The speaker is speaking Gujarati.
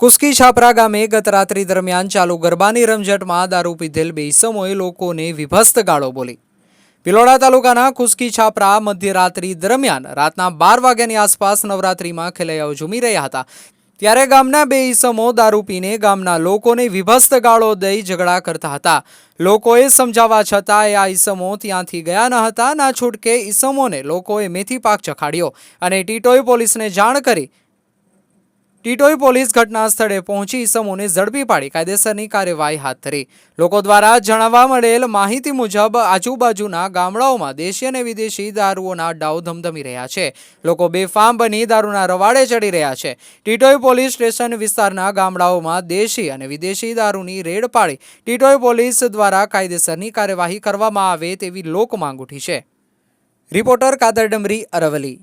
કુસ્કી છાપરા ગામે ગત રાત્રિ દરમિયાન ચાલુ ગરબાની રમઝટમાં દારૂ પીધેલ બે ઈસમોએ લોકોને વિભસ્ત ગાળો બોલી. ભિલોડા તાલુકાના કુસ્કી છાપરા મધ્યરાત્રિ દરમિયાન રાતના બાર વાગ્યાની આસપાસ નવરાત્રિમાં ખેલૈયાઓ ઝૂમી રહ્યા હતા. ત્યારે ગામના બે ઈસમો દારૂ પીને ગામના લોકોને વિભસ્ત ગાળો દઈ ઝઘડા કરતા હતા. લોકોએ સમજાવવા છતાં એ આ ઈસમો ત્યાંથી ગયા ન હતા. ના છૂટકે ઈસમોને લોકોએ મેથી પાક ચખાડ્યો અને ટીટોઈ પોલીસને જાણ કરી ટીટોઈ પોલીસ ઘટના સ્થળે પહોંચી ઈસમોને ઝડપી પાડી કાયદેસરની કાર્યવાહી હાથ ધરી. લોકો દ્વારા જણાવવા મળેલ માહિતી મુજબ આજુબાજુના ગામડાઓમાં દેશી અને વિદેશી દારૂઓના ડાવ ધમધમી રહ્યા છે. લોકો બેફામ બની દારૂના રવાડે ચડી રહ્યા છે. ટીટોઈ પોલીસ સ્ટેશન વિસ્તારના ગામડાઓમાં દેશી અને વિદેશી દારૂની રેડ પાડી ટીટોઈ પોલીસ દ્વારા કાયદેસરની કાર્યવાહી કરવામાં આવે તેવી લોક માંગ ઉઠી છે. રિપોર્ટર કાદર ડમરી અરવલી